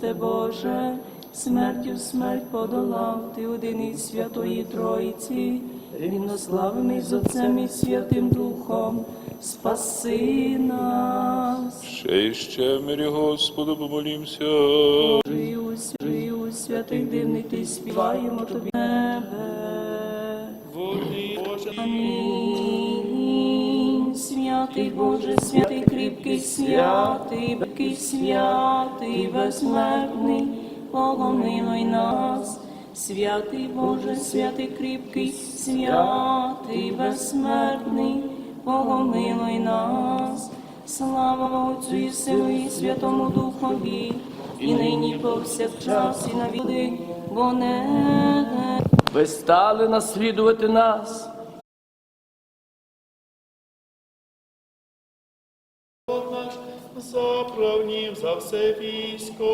Те Боже, смертю смерть подолав, ти один із Святої Троїці, рівнославний з Отцем і Святим Духом, спаси нас. Ще й ще мирі Господу помолімся. Жию, жию, святий дивний, ти співаємо тобі небе. Волі Боже, Амінь. Святий Боже, святий святий, кріпкий, святий, безсмертний, помилуй нас. Святий Боже, святий кріпкий, святий, безсмертний, помилуй нас. Слава Отцю і Сину і Святому Духові, і нині повсякчас, і на віки, бо не Ви стали наслідувати нас. Заправнів за все військо.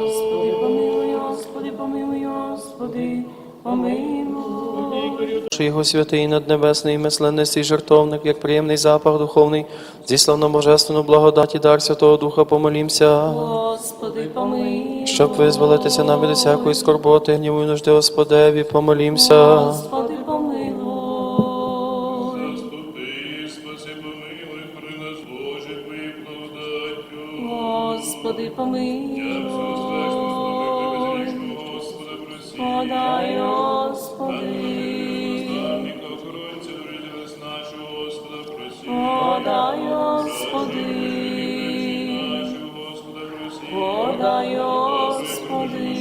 Господи, помилуй, Господи, помилуй, Господи, помилуй. Його святий наднебесний мисленницький жертовник, як приємний запах духовний, зі славно-божественну благодаті дар Святого Духа помолімся, Господи, помилуй. щоб визволитися нам від усякої скорботи, гніву і нужди Господеві, помолімся. Господи, помилуй. Подай, Господи. Подай, Господи. Подай, Господи.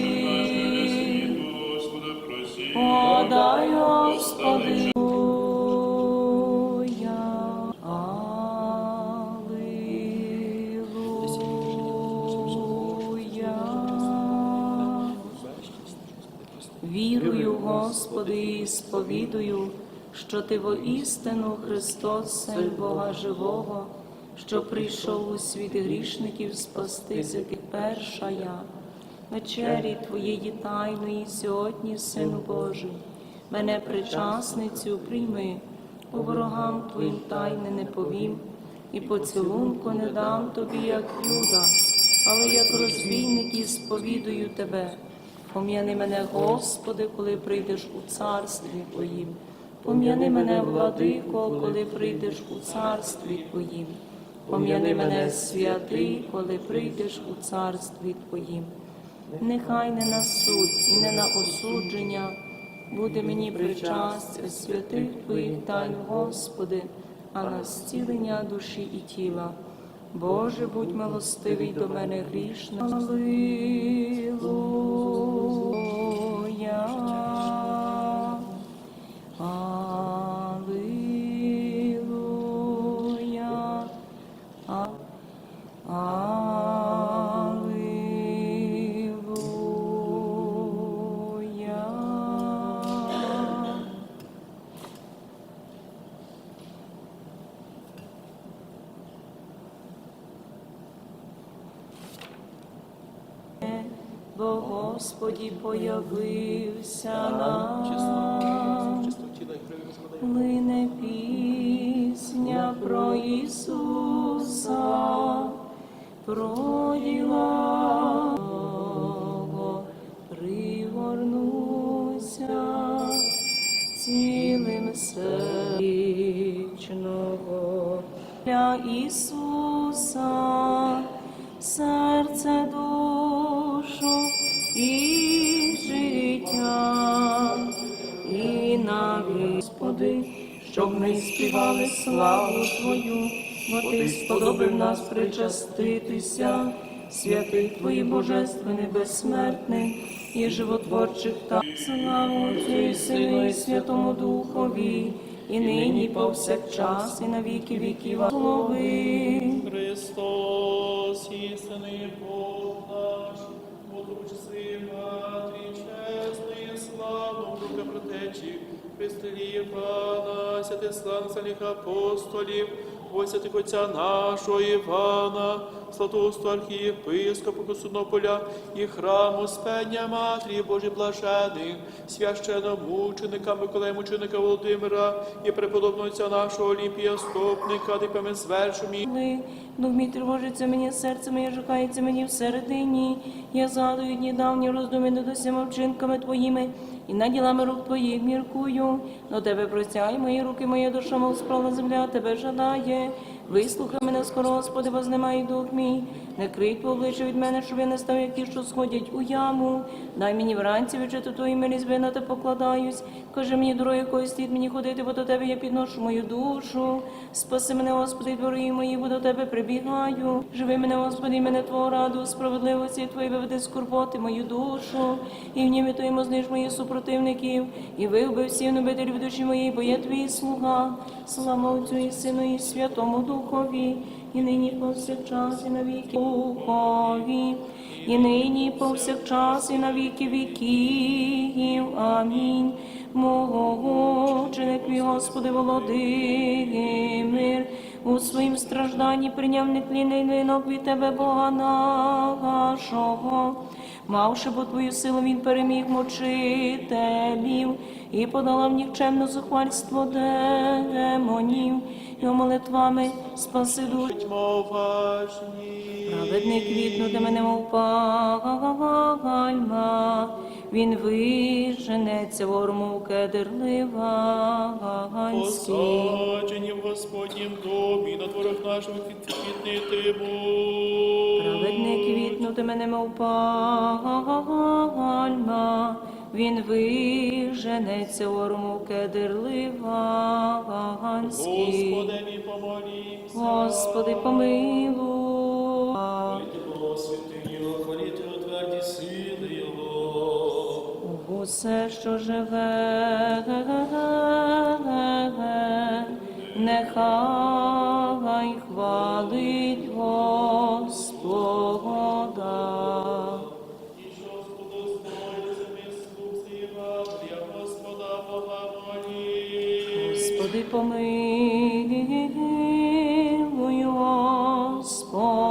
Подай, Господи. Сповідую, що Ти воістину Христос, Син Бога Живого, що прийшов у світ грішників спасти, з яких перша я. Вечері Твоєї тайної сьогодні, Сину Божий, мене причасницю прийми, по ворогам Твоїм тайне не повім, і поцілунку не дам тобі, як юда, але як розбійник і сповідую тебе. Пом'яни мене, Господи, коли прийдеш у царстві Твоїм. Пом'яни мене, владико, коли прийдеш у царстві Твоїм. Пом'яни мене, святий, коли прийдеш у царстві Твоїм. Нехай не на суд і не на осудження буде мені причастя святих Твоїх тайн, Господи, а на зцілення душі і тіла. Боже, будь милостивий до мене грішна. Аллилуйя. Бо Господі появився нам. Лине пісня про Ісуса, про діла Його пригорнуся цілим сердечного для Ісуса, серце, душу щоб ми співали славу Твою, бо Ти сподобав нас причаститися, святий Твої божественний, безсмертний і животворчих та славу і Сину і Святому Духові, і нині, повсякчас, і на віки віків. Слови. Христос, істинний Бог наш, озвучи Матері, чесної, славну, Духа протечі, Христилі, Івана, святих славних апостолів, ось святих Отця нашого Івана, Святоусту архієпископу Константинополя і храму Спення Матері Божі блажених, священномученика Миколая Мученика Володимира і преподобного отця нашого Олімпія Стопника, диками звершумі. Ми, дух мій тривожиться мені, серце моє жахається мені всередині. Я згадую дні давні роздуми над усіма вчинками твоїми, і над ділами рук твоїх міркую. До тебе простяй мої руки, моя душа, мов справа земля, тебе жадає. Вислухай мене скоро, Господи, вознемай дух мій. Не крий обличчя від мене, щоб я не став, як ті, що сходять у яму. Дай мені вранці відчити твої милізби, на те покладаюсь. Кажи мені, дорогою, якою слід мені ходити, бо до тебе я підношу мою душу. Спаси мене, Господи, двори мої, бо до тебе прибігаю. Живи мене, Господи, мене Твого раду, справедливості Твої виведи з скорботи мою душу. І в німі Твоєму зниж моїх супротивників, і вибив всіх небителів душі моєї, бо я твій слуга. Слава Отцю і Сину, і Святому Духові, і нині повсякчас, і на віки Духові, і нині повсякчас, і на віки віків. Амінь. Могученик мій, Господи, Володимир, у своїм стражданні прийняв нетлінний винок від Тебе, Бога нашого. Мавши бо твою силу, він переміг мучителів і подолав нікчемне зухвальство демонів, його молитвами спаси душу. Праведник квітну до мене мов пальма, він виженеться ворму кедр ливанський. Посаджені в Господнім домі, на дворах наших квітнитимуть. Праведник квітну до мене мов пальма, він виженеться ворму кедр ливанський. Господи, мій помолімся. Господи, помилуй. Святи Його, хваліти у тверді сили Його. Усе, що живе, нехай хвалить Господи, помилуй, Господи,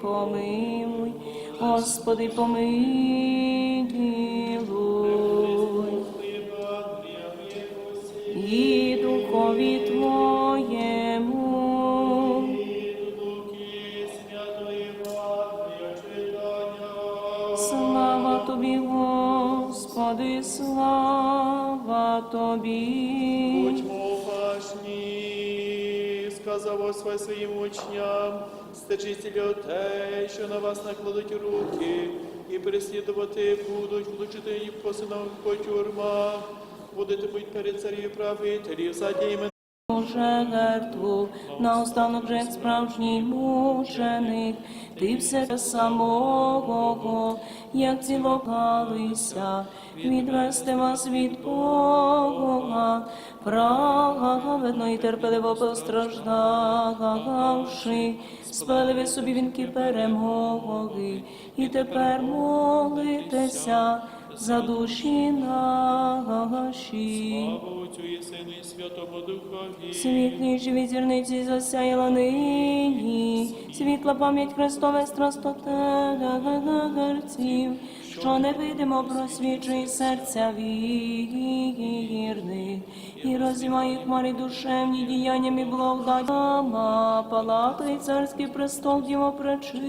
помилуй, Господи, помилуй. І духові Твоєму. Слава Тобі, Господи, слава Тобі. Будьмо уважні, сказав Господь своїм учням, стежіть людей, що на вас накладуть руки, і переслідувати будуть, влучити їх по синах по тюрмах, будете бути перед царів правителів, задніми Боже жертву, наостанок же як справжній мученик, ти все самого, як цілокалися, відвести вас від Бога, праведно і терпеливо постраждавши, спали ви собі вінки перемоги, і тепер молитеся за душі наші. І і Святому Духові. Світлі живі зірниці засяяла нині, світла пам'ять Христове страстотерців, що невидимо просвічує серця вірних, і розвиває хмари душевні діяннями благодатяма, палата і царський престол Діво пречиста.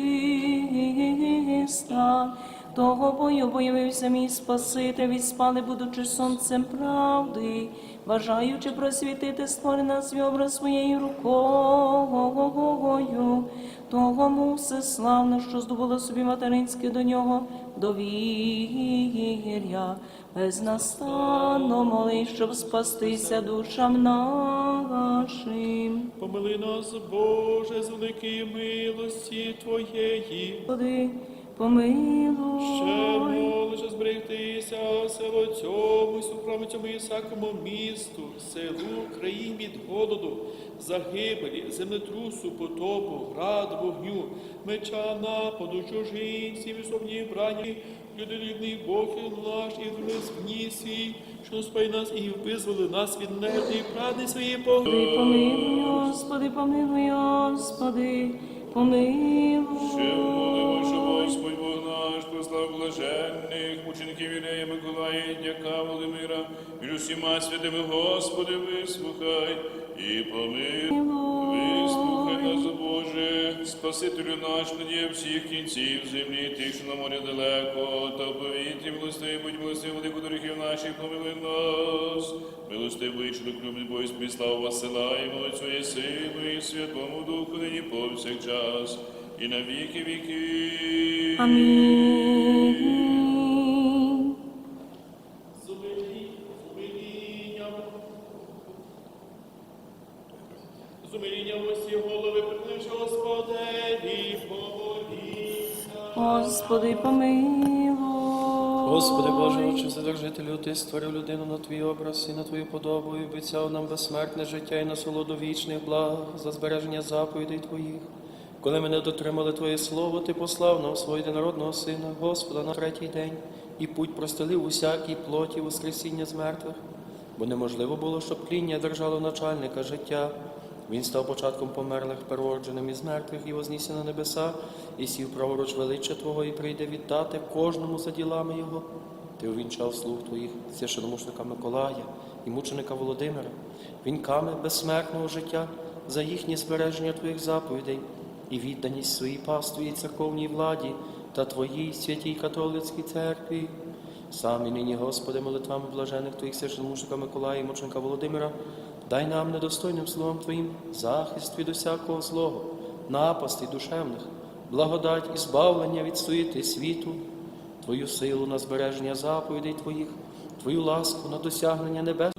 Того бою появився мій Спаситель, від спали, будучи сонцем правди, бажаючи просвітити створене свій образ своєю рукою, того му всеславно, що здобуло собі материнське до нього довір'я, безнастанно моли, щоб спастися душам нашим. Помили нас, Боже, з великої милості Твоєї. Помилуй. Ще молиш зберегтися село цьому і супраму цьому і всякому місту, селу, країн від голоду, загибелі, землетрусу, потопу, град, вогню, меча, нападу, чужинців, і брані, людолюбний Бог і наш, і гній свій, що спай нас і визволи нас від нервної правди своєї Господи, погибелі. помилуй, Господи, помилуй, Господи, помилуй. Ще молимо, блаженних, мучеників Ілея Миколая, і дяка Володимира, і усіма святими Господи, вислухай і помилуй. Вислухай нас, Боже, Спасителю наш, надія всіх кінців землі, тих, що на морі далеко, та повітрі милостиві, будь милостиві, владику дорогів наших, помилуй нас. Милостивий, що доклюбний поїзд славу Василаємо, Отцю і Сину, і Святому Духу, нині повсякчас, і на віки віки. Амінь. Зумиління, зумиління. Зумиління в усі голови, прикличе Господеві, помоліться. Господи, помилуй. Господи Боже, Отче, Вседержителю, Ти створив людину на Твій образ і на Твою подобу, і обіцяв нам безсмертне життя і насолоду вічних благ за збереження заповідей Твоїх. Коли ми не дотримали Твоє Слово, Ти послав нам свого єдинородного Сина, Господа, на третій день, і путь простелив усякій плоті Воскресіння з мертвих, бо неможливо було, щоб тління держало начальника життя. Він став початком померлих, переродженим із мертвих і вознісся на небеса, і сів праворуч величчя Твого, і прийде віддати кожному за ділами Його. Ти увінчав слуг Твоїх священомушника Миколая і мученика Володимира, вінками безсмертного життя за їхнє збереження Твоїх заповідей і відданість своїй пастві і церковній владі та Твоїй святій католицькій церкві. Сам і нині, Господи, молитвами блажених Твоїх священомушника Миколая і мученика Володимира, дай нам недостойним словом Твоїм захист від усякого злого, напасти душевних, благодать і збавлення від суєти світу, Твою силу на збереження заповідей Твоїх, Твою ласку на досягнення небес.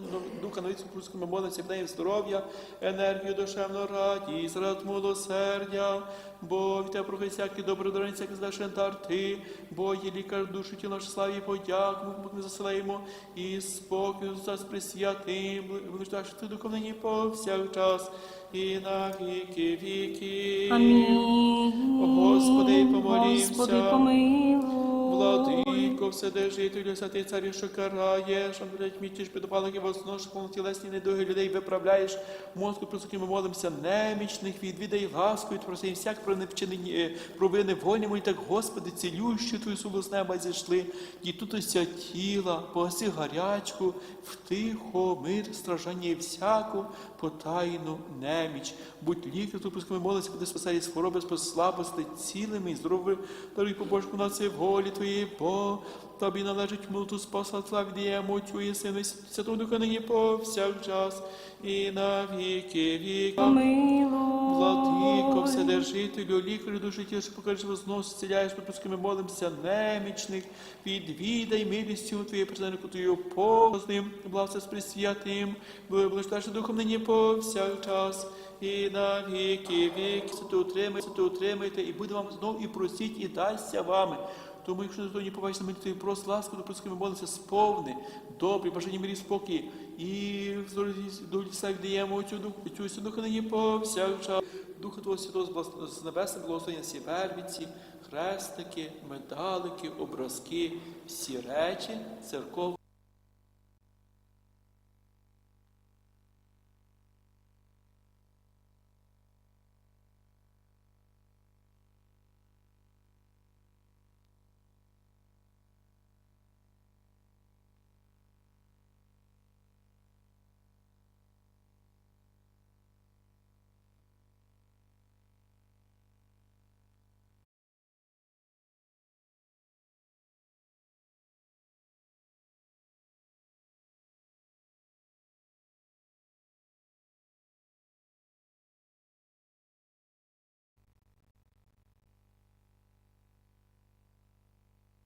Духа навіці Пруському молиться в неї здоров'я, енергію душевну радість, рад милосердя, бо тебе прохай всякий добродарень, всякий здашен дар ти, бо є лікар душу тіла наш славі подяк, ми Бог не і спокій за присвятим, винуждаш ти духовнині повсякчас, і на віки віки. Амінь. Господи, помолімся. Господи, помилуй. Владико, вседержителю, святий царю, що караєш, а блядь, мітіш підопалики возноших, тілесні недуги людей виправляєш, мозку, про якими молимося, немічних, відвідай ласкою, проси їм всяк про невчинені е, провини вольні мої, так, Господи, цілющу твою силу з неба зійшли, і тут тіла, погаси гарячку, втихо, мир, страждання і всяку потайну неміч. Будь лікар, тут пусками молиться, буде спасає з хвороби, з слабости, цілими і здоровими, даруй побожку на це волі Твої, бо Тобі належить милту спаса, славі діємо Отцю і Сину, і Святому Духу нині повсякчас, і на віки віки. Помилуй. Владико, вседержителю, лікарю душі тіл, що покажеш вознос, зціляєш, ми молимося немічних, відвідай милістю Твоєю представнику Твою позним, благослови з присвятим, блаждашся духом нині повсякчас, і на віки віки. Свято утримайте, свято утримайте, і буде вам знов і просіть, і дасться вам. Тому, якщо ти не побачиш на мені прос ласку, до просто ми молимося сповни, добрі, бажання мирі спокій. І до долі сак оцю цю духу, цю духу нині повсякчас. Духа Твого Святого з небесним благословення всі вервіці, хрестики, медалики, образки, всі речі церков.